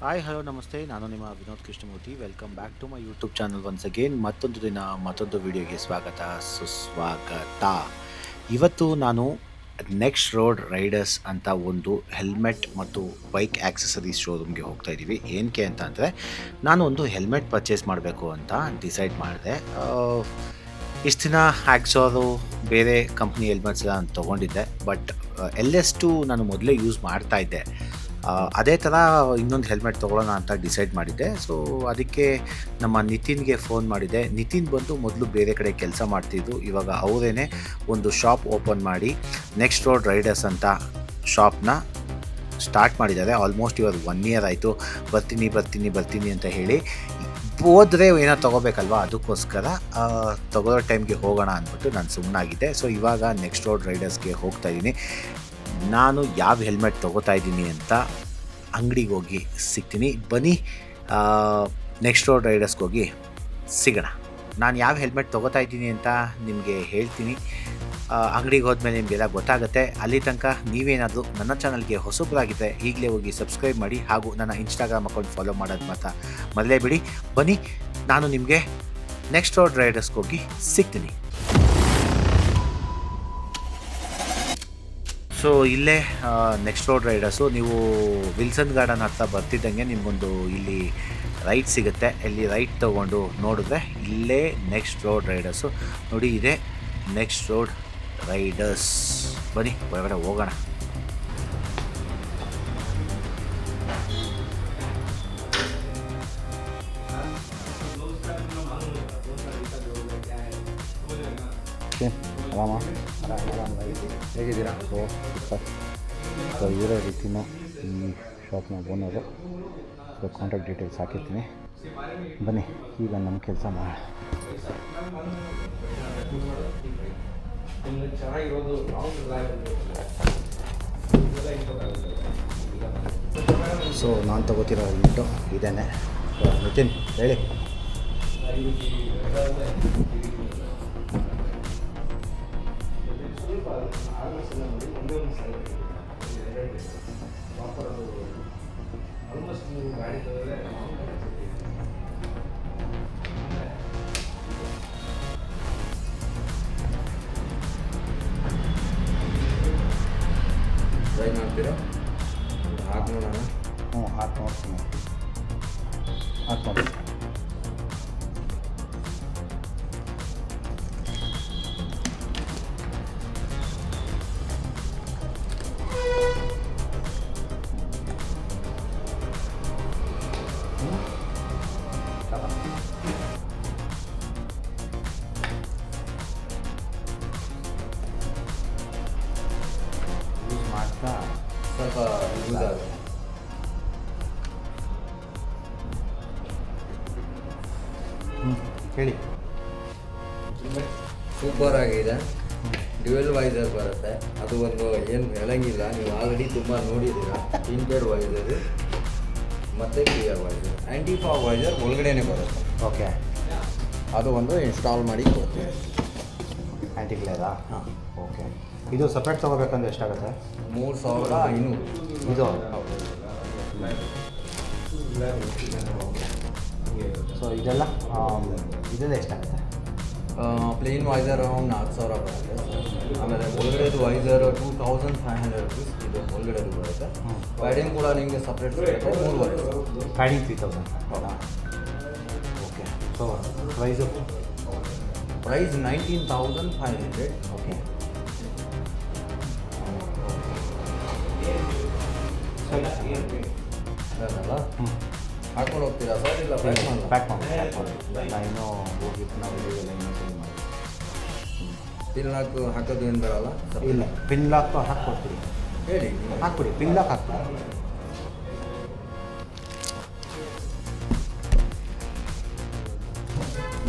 Hi hello ನಮಸ್ತೆ ನಾನು ನಿಮ್ಮ Vinod Krishnamurthy welcome back to my YouTube channel once again ಮತ್ತೊಂದು ದಿನ, ಮತ್ತೊಂದು ವಿಡಿಯೋಗೆ ಸ್ವಾಗತ, ಸುಸ್ವಾಗತ. ಇವತ್ತು ನಾನು ನೆಕ್ಸ್ಟ್ ರೋಡ್ ರೈಡರ್ಸ್ ಅಂತ ಒಂದು ಹೆಲ್ಮೆಟ್ ಮತ್ತು ಬೈಕ್ ಆಕ್ಸೆಸರೀಸ್ ಶೋರೂಮ್ಗೆ ಹೋಗ್ತಾ ಇದ್ದೀವಿ ಏನಕ್ಕೆ ಅಂತ ಅಂದರೆ, ನಾನು ಒಂದು ಹೆಲ್ಮೆಟ್ ಪರ್ಚೇಸ್ ಮಾಡಬೇಕು ಅಂತ ಡಿಸೈಡ್ ಮಾಡಿದೆ. ಇಷ್ಟು ದಿನ ಆ್ಯಕ್ಸೋರು ಬೇರೆ ಕಂಪ್ನಿ ಹೆಲ್ಮೆಟ್ಸ್ ನಾನು ತೊಗೊಂಡಿದ್ದೆ. ಬಟ್ ಎಲ್ ಎಸ್ ಟು ನಾನು ಮೊದಲೇ ಯೂಸ್ ಮಾಡ್ತಾ ಇದ್ದೆ. ಅದೇ ಥರ ಇನ್ನೊಂದು ಹೆಲ್ಮೆಟ್ ತೊಗೊಳ್ಳೋಣ ಅಂತ ಡಿಸೈಡ್ ಮಾಡಿದ್ದೆ. ಸೊ ಅದಕ್ಕೆ ನಮ್ಮ ನಿತಿನ್ಗೆ ಫೋನ್ ಮಾಡಿದೆ. ನಿತಿನ್ ಬಂದು ಮೊದಲು ಬೇರೆ ಕಡೆ ಕೆಲಸ ಮಾಡ್ತಿದ್ದು. ಇವಾಗ ಅವರೇನೆ ಒಂದು ಶಾಪ್ ಓಪನ್ ಮಾಡಿ ನೆಕ್ಸ್ಟ್ ರೋಡ್ ರೈಡರ್ಸ್ ಅಂತ ಶಾಪ್ನ ಸ್ಟಾರ್ಟ್ ಮಾಡಿದ್ದಾರೆ. ಆಲ್ಮೋಸ್ಟ್ ಇವಾಗ ಒನ್ ಇಯರ್ ಆಯಿತು. ಬರ್ತೀನಿ ಬರ್ತೀನಿ ಬರ್ತೀನಿ ಅಂತ ಹೇಳಿ. ಹೋದರೆ ಏನೋ ತೊಗೋಬೇಕಲ್ವಾ? ಅದಕ್ಕೋಸ್ಕರ ಆ, ತಗೊಳ್ಳೋ ಟೈಮ್ಗೆ ಹೋಗೋಣ ಅಂದ್ಬಿಟ್ಟು ನಾನು ಸುಮ್ಮನಾಗಿದ್ದೆ ಸೊ ಇವಾಗ ನೆಕ್ಸ್ಟ್ ರೋಡ್ ರೈಡರ್ಸ್ಗೆ ಹೋಗ್ತಾ ಇದ್ದೀನಿ ನಾನು ಯಾವ ಹೆಲ್ಮೆಟ್ ತೊಗೋತಾ ಇದ್ದೀನಿ ಅಂತ ಅಂಗಡಿಗೆ ಹೋಗಿ ಸಿಗ್ತೀನಿ. ಬನ್ನಿ ನೆಕ್ಸ್ಟ್ ರೋಡ್ ರೈಡರ್ಸ್ಗೆ ಹೋಗಿ ಸಿಗೋಣ. ನಾನು ಯಾವ ಹೆಲ್ಮೆಟ್ ತೊಗೋತಾ ಇದ್ದೀನಿ ಅಂತ ನಿಮಗೆ ಹೇಳ್ತೀನಿ. ಅಂಗಡಿಗೆ ಹೋದ್ಮೇಲೆ ನಿಮಗೆಲ್ಲ ಗೊತ್ತಾಗುತ್ತೆ. ಅಲ್ಲಿ ತನಕ ನೀವೇನಾದರೂ ನನ್ನ ಚಾನಲ್ಗೆ ಹೊಸಬರಾಗಿದ್ದರೆ ಈಗಲೇ ಹೋಗಿ ಸಬ್ಸ್ಕ್ರೈಬ್ ಮಾಡಿ ಹಾಗೂ ನನ್ನ ಇನ್ಸ್ಟಾಗ್ರಾಮ್ ಅಕೌಂಟ್ ಫಾಲೋ ಮಾಡೋದು ಮಾತ್ರ ಮೊದಲೇ ಬನ್ನಿ, ನಾನು ನಿಮಗೆ ನೆಕ್ಸ್ಟ್ ರೋಡ್ ರೈಡರ್ಸ್ಗೆ ಹೋಗಿ ಸಿಗ್ತೀನಿ. ಸೊ ಇಲ್ಲೇ ನೆಕ್ಸ್ಟ್ ರೋಡ್ ರೈಡರ್ಸು ನೀವು ವಿಲ್ಸನ್ ಗಾರ್ಡನ್ ಹತ್ರ ಬರ್ತಿದ್ದಂಗೆ ನಿಮಗೊಂದು ಇಲ್ಲಿ ರೈಟ್ ಸಿಗುತ್ತೆ. ಇಲ್ಲಿ ರೈಟ್ ತೊಗೊಂಡು ನೋಡಿದ್ರೆ ಇಲ್ಲೇ ನೆಕ್ಸ್ಟ್ ರೋಡ್ ರೈಡರ್ಸು ನೋಡಿ ಇದೆ ನೆಕ್ಸ್ಟ್ ರೋಡ್ ರೈಡರ್ಸ್ ಬನ್ನಿ ಒಳಗಡೆ ಹೋಗೋಣ. ಆರಾಮ? ಹೇಗಿದ್ದೀರಾ? ಓ, ಸರ್. ಸೊ ಇವರೇ ರೀತಿನೂ ಈ ಶಾಪ್ನ ಓನರು ಸೊ ಕಾಂಟ್ಯಾಕ್ಟ್ ಡೀಟೇಲ್ಸ್ ಹಾಕಿರ್ತೀನಿ. ಬನ್ನಿ, ಈಗ ನಮ್ಮ ಕೆಲಸ ಮಾಡೋಣ. ಸೊ ನಾನು ತಗೋತಿರೋ ಇಟ್ಟು ಇದೇನೆ. ಸೊ ನಿತಿನ್, ಹೇಳಿ. ಟ್ರೈ ಸ್ವಲ್ಪ ಯೂಸ್ ಆಗುತ್ತೆ. ಹೇಳಿ. ಸೂಪರ್ ಆಗಿದೆ. ಡ್ಯುವೆಲ್ ವೈಸರ್ ಬರುತ್ತೆ. ಅದು ಒಂದು ಏನು ಹೇಳಂಗಿಲ್ಲ. ನೀವು ಆಲ್ರೆಡಿ ತುಂಬ ನೋಡಿದ್ದೀರ. ಇಂಟರ್ ವೈಸರ್ ಮತ್ತು clear visor anti fog visor ಒಳಗಡೆನೆ ಬರುತ್ತೆ. ಓಕೆ ಅದು ಒಂದು ಇನ್ಸ್ಟಾಲ್ ಮಾಡಿ ಕೊಡ್ತೀವಿ ಆ್ಯಂಟಿ ಕ್ಲಿಯರಾ ಹಾಂ. ಓಕೆ ಇದು ಸಪ್ರೇಟ್ ತೊಗೋಬೇಕಂದ್ರೆ ಎಷ್ಟಾಗುತ್ತೆ? ಮೂರು ಸಾವಿರದ ಐನೂರು. ಇದು? ಸೊ ಇದೆಲ್ಲ ಇದೆಲ್ಲ ಎಷ್ಟಾಗುತ್ತೆ? ಪ್ಲೇನ್ ವೈಸರ್ ಅರೌಂಡ್ ನಾಲ್ಕು ಸಾವಿರ ಬರುತ್ತೆ. ಆಮೇಲೆ ಒಳಗಡೆದು visor two thousand five hundred rupees ಇದು ಒಳಗಡೆದು ಬರುತ್ತೆ. ವೈಡಿಂಗ್ ಕೂಡ ನಿಮಗೆ ಸಪ್ರೇಟ್ ಸಿಗುತ್ತೆ ಮೂರುವರೆ padding three thousand okay so price price nineteen thousand five hundred okay ಹ್ಞೂ ಹಾಕೊಂಡು ಹೋಗ್ತೀರಾ? ಸರ್ ಇಲ್ಲ ಪ್ಯಾಕ್ ಮಾಡಿ ಪ್ಯಾಕ್ ಮಾಡಿ ಪ್ಯಾಕ್ ಮಾಡಿ ಇನ್ನೂ ಹೋಗಿದ್ದು ನಾವು ಎಲ್ಲ ಇನ್ನೂ ಸರಿ ಮಾಡಿ ಪಿನ್ ಲಾಕ್ ಹಾಕೋದು ಏನು ಬರಲ್ಲ ಇಲ್ಲ ಪಿನ್ ಲಾಕ್ ಹಾಕ್ಕೊಡ್ತೀವಿ. ಹೇಳಿ. ಹಾಕ್ಬಿಡಿ ಪಿನ್ ಲಾಕ್ ಹಾಕ್ಬಿಡಿ.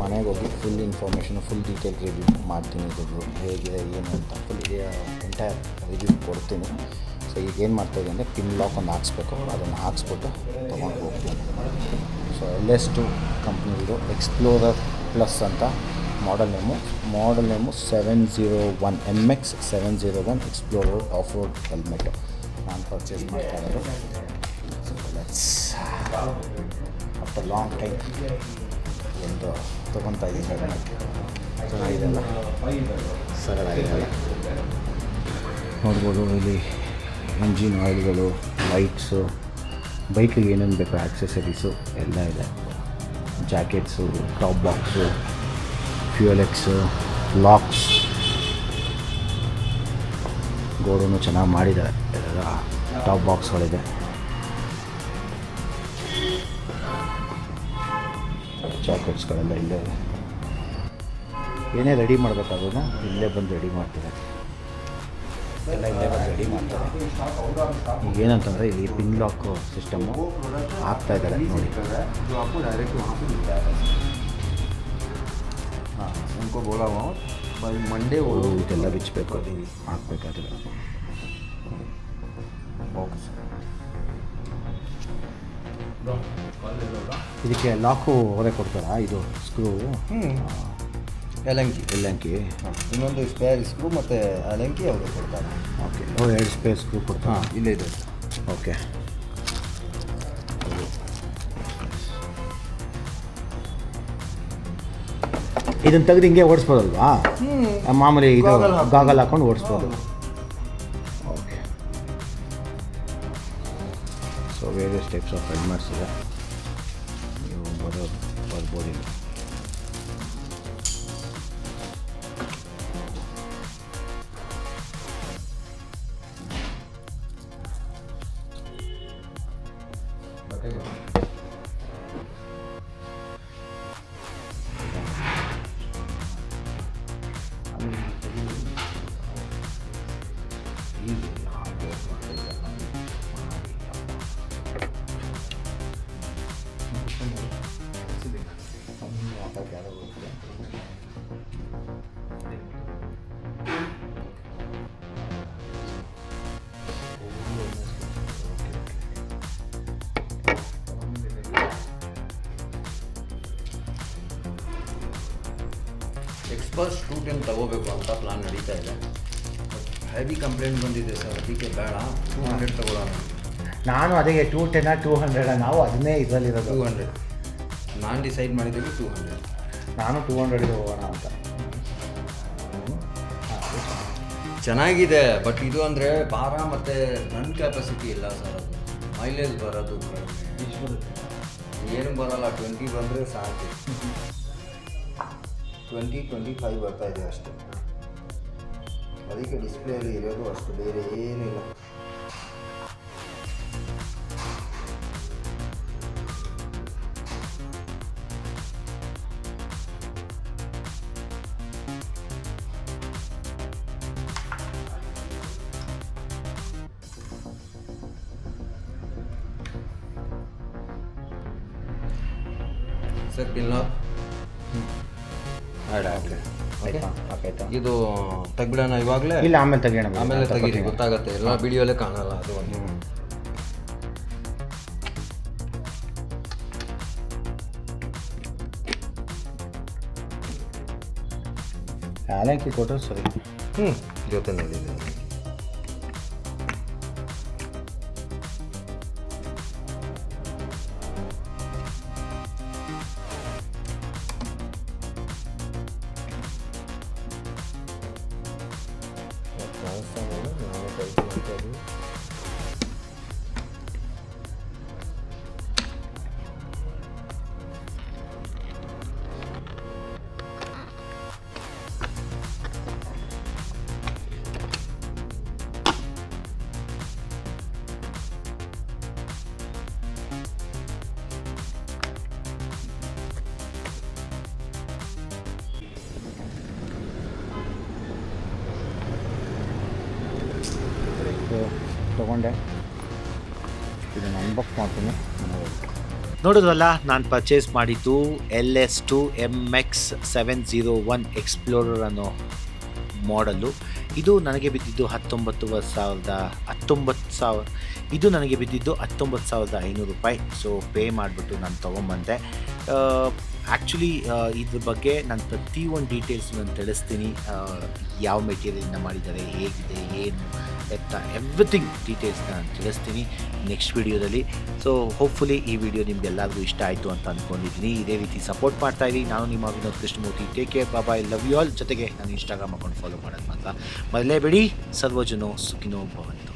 ಮನೆಗೆ ಹೋಗಿ full information full detail review ಮಾಡ್ತೀನಿ ಇದ್ರದ್ದು. ಹೇಗಿದೆ ಏನು ಅಂತ ಫುಲ್ ಎಂಟೈರ್ ರಿವ್ಯೂ ಕೊಡ್ತೀನಿ. ಸೊ ಈಗ ಏನು ಮಾಡ್ತಾಯಿದ್ದೆ ಅಂದರೆ ಪಿನ್ ಲಾಕ್ ಒಂದು ಹಾಕ್ಸ್ಬೇಕು. ಅದನ್ನು ಹಾಕ್ಸ್ಬಿಟ್ಟು ತೊಗೊಂಡು ಹೋಗ್ತೀನಿ ಸೊ ಎಲ್ ಎಸ್ ಟು ಕಂಪ್ನಿದು ಎಕ್ಸ್ಪ್ಲೋರರ್ ಪ್ಲಸ್ ಅಂತ model name model name seven zero one M X seven zero one Explorer off road helmet ನಾನು ಪರ್ಚೇಸ್ ಮಾಡ್ತಾ ಇರೋದು. ಆಫ್ಟರ್ ಲಾಂಗ್ ಟೈಮ್ ಒಂದು ತೊಗೊತಾ ಇದ್ದೀನಿ ಹೆಲ್ಮೆಟ್ ಚೆನ್ನಾಗಿದೆ ಸರಳ ಸರಳಾಗಿದೆ ಅಲ್ಲ? ನೋಡ್ಬೋದು ಇಲ್ಲಿ ಇಂಜಿನ್ ಆಯಿಲ್ಗಳು, ಲೈಟ್ಸು, ಬೈಕಿಗೆ ಏನೇನು ಬೇಕು ಆಕ್ಸೆಸರೀಸು ಎಲ್ಲ ಇದೆ. ಜಾಕೆಟ್ಸು, ಟಾಪ್ ಬಾಕ್ಸು ಫ್ಯೂಲೆಕ್ಸು ಎಕ್ಸು ಲಾಕ್ಸ್. ಗೋಡನ್ನು ಚೆನ್ನಾಗಿ ಮಾಡಿದ್ದಾರೆ. ಎಲ್ಲ ಟಾಪ್ ಬಾಕ್ಸ್ಗಳಿದೆ. ಜಾಕೆಟ್ಸ್ಗಳೆಲ್ಲ ಇಲ್ಲೇ ಏನೇ ರೆಡಿ ಮಾಡಬೇಕಾದ್ರೂ ಇಲ್ಲೇ ಬಂದು ರೆಡಿ ಮಾಡ್ತಾರೆ? ಎಲ್ಲ ಇಲ್ಲೇ ಬಂದು ರೆಡಿ ಮಾಡ್ತಾರೆ. ಈಗ ಏನಂತಂದರೆ ಈ ಪಿನ್ ಲಾಕ್ ಸಿಸ್ಟಮ್ಮು ಆಗ್ತಾ ಇದ್ದಾರೆ ನೋಡಿ. ಹಾಂ ಉನ್ಕೋ ಬೋಲಾ ಮಂಡೇ ಹೋಗು. ಇದೆಲ್ಲ ಬಿಚ್ಚಬೇಕು ಅದು. ಹಾಕ್ಬೇಕಾದ್ರೆ. ಇದಕ್ಕೆ ಲಾಕು ಹೊರಗೆ ಕೊಡ್ತಾರಾ? ಇದು ಸ್ಕ್ರೂ ಹ್ಞೂ ಯಲಂಕಿ ಎಲ್ಲಂಕಿ ಇನ್ನೊಂದು ಸ್ಪೇರ್ ಸ್ಕ್ರೂ ಮತ್ತು ಎಲಂಕಿ ಅವರು ಕೊಡ್ತಾರೆ. ಓಕೆ ಓ ಎರಡು ಸ್ಪೇರ್ ಸ್ಕ್ರೂ ಕೊಡ್ತಾರೆ. ಹಾಂ ಇಲ್ಲೇ ಇದೆ. ಓಕೆ ಇದನ್ನು ತೆಗೆದು ಹಿಂಗೆ ಓಡಿಸ್ಬೋದಲ್ವಾ? ಮಾಮೂಲಿ ಇದು. ಗಾಗಲ್ ಹಾಕೊಂಡು ಓಡಿಸ್ಬೋದು. Okay so various types of helmets ಇದೆ. ನೀವು ಬರೋ ಬರ್ಬೋದು ಇಲ್ಲಿ ಎಕ್ಸ್ಪರ್ಸ್ ಟೂ ಟೆನ್ ತಗೋಬೇಕು ಅಂತ ಪ್ಲಾನ್ ನಡೀತಾ ಇದೆ. ಹೆವಿ ಕಂಪ್ಲೇಂಟ್ ಬಂದಿದೆ ಸರ್ ಅದಕ್ಕೆ ಬೇಡ ಟೂ ಹಂಡ್ರೆಡ್ ತಗೊಳ್ಳೋಣ. ನಾನು ಅದಕ್ಕೆ ಟೂ ಟೆನ್ನ ಟೂ ಹಂಡ್ರೆಡ ನಾವು ಅದನ್ನೇ ಇದರಲ್ಲಿರೋದು. ಟೂ ಹಂಡ್ರೆಡ್ ನಾನು ಡಿಸೈಡ್ ಮಾಡಿದ್ದೀವಿ ಟೂ ಹಂಡ್ರೆಡ್ ನಾನು ಟೂ ಹಂಡ್ರೆಡ್ಗೆ ಹೋಗೋಣ ಅಂತ. ಚೆನ್ನಾಗಿದೆ ಬಟ್ ಇದು ಅಂದರೆ ಭಾರ ಮತ್ತು ರನ್ ಕೆಪಾಸಿಟಿ ಇಲ್ಲ ಸರ್ ಅದು. ಮೈಲೇಜ್ ಬರೋದು ಏನು ಬರಲ್ಲ ಟ್ವೆಂಟಿ ಬಂದರೆ ಸಾಕು. ಟ್ವೆಂಟಿ ಟ್ವೆಂಟಿ ಫೈವ್ ಬರ್ತಾ ಇದೆ ಅಷ್ಟೇ. ಅದಕ್ಕೆ ಡಿಸ್ಪ್ಲೇಯಲ್ಲಿ ಇರೋದು ಅಷ್ಟು ಬೇರೆ ಏನಿಲ್ಲ ಸರ್ ಆಯ್ತಾ? ಆಯ್ತಾ? ಇದು ತೆಗ್ಬಿಡೋಣ ಇವಾಗಲೇ? ಇಲ್ಲ ಆಮೇಲೆ ತೆಗಿಯೋಣ ಆಮೇಲೆ ತೆಗೀರಿ. ಗೊತ್ತಾಗತ್ತೆ. ಎಲ್ಲ ವಿಡಿಯೋಲೇ ಕಾಣಲ್ಲ ಅದು ಒಂದು. ಹ್ಮ್. ಯಾಲಕ್ಕಿ ಕೊಟ್ಟರು ಸರಿ. ಹ್ಞೂ ಜೊತೆನಲ್ಲಿದೆ ತೊಗೊಂಡೆ. ಇದನ್ನು ಅನ್ಬಾಕ್ಸ್ ಮಾಡ್ತೀನಿ. ನೋಡಿದ್ರಲ್ಲ, ನಾನು ಪರ್ಚೇಸ್ ಮಾಡಿದ್ದು L S two M X seven zero one Explorer ಅನ್ನೋ ಮಾಡಲು ಇದು ನನಗೆ ಬಿದ್ದಿದ್ದು ಹತ್ತೊಂಬತ್ತು ಸಾವಿರದ ಹತ್ತೊಂಬತ್ತು ಸಾವಿರ, ಇದು ನನಗೆ ಬಿದ್ದಿದ್ದು ಹತ್ತೊಂಬತ್ತು ಸಾವಿರದ ಐನೂರು ರೂಪಾಯಿ. ಸೊ ಪೇ ಮಾಡಿಬಿಟ್ಟು ನಾನು ತೊಗೊಂಬಂದೆ. ಆ್ಯಕ್ಚುಲಿ ಇದ್ರ ಬಗ್ಗೆ ನಾನು ಪ್ರತಿಯೊಂದು ಡೀಟೇಲ್ಸ್ ನಾನು ತಿಳಿಸ್ತೀನಿ. ಯಾವ ಮೆಟೀರಿಯಲಿಂದ ಮಾಡಿದ್ದಾರೆ, ಹೇಗಿದೆ, ಏನು ಎತ್ತ ಎವ್ರಿಥಿಂಗ್ ಡೀಟೇಲ್ಸ್ ನಾನು ತಿಳಿಸ್ತೀನಿ ನೆಕ್ಸ್ಟ್ ವಿಡಿಯೋದಲ್ಲಿ ಸೊ ಹೋಪ್ಫುಲಿ ಈ ವಿಡಿಯೋ ನಿಮ್ಗೆಲ್ಲರಿಗೂ ಇಷ್ಟ ಆಯಿತು ಅಂತ ಅಂದ್ಕೊಂಡಿದ್ದೀನಿ ಇದೇ ರೀತಿ ಸಪೋರ್ಟ್ ಮಾಡ್ತಾ ಇರಿ. ನಾನು ನಿಮ್ಮ ವಿನೋದ್ ಕೃಷ್ಣಮೂರ್ತಿ. ಟೇಕ್ ಕೇರ್ ಬಾಬಾ ಐ ಲವ್ ಯು ಆಲ್ ಜೊತೆಗೆ ನಾನು ಇನ್ಸ್ಟಾಗ್ರಾಮ್ ಅಕೌಂಟ್ ಫಾಲೋ ಮಾಡೋದು ಮಾತ್ರ. ಬಿಡಿ ಸರ್ವಜನೋ ಸುಖಿನೋ ಭವಂತು.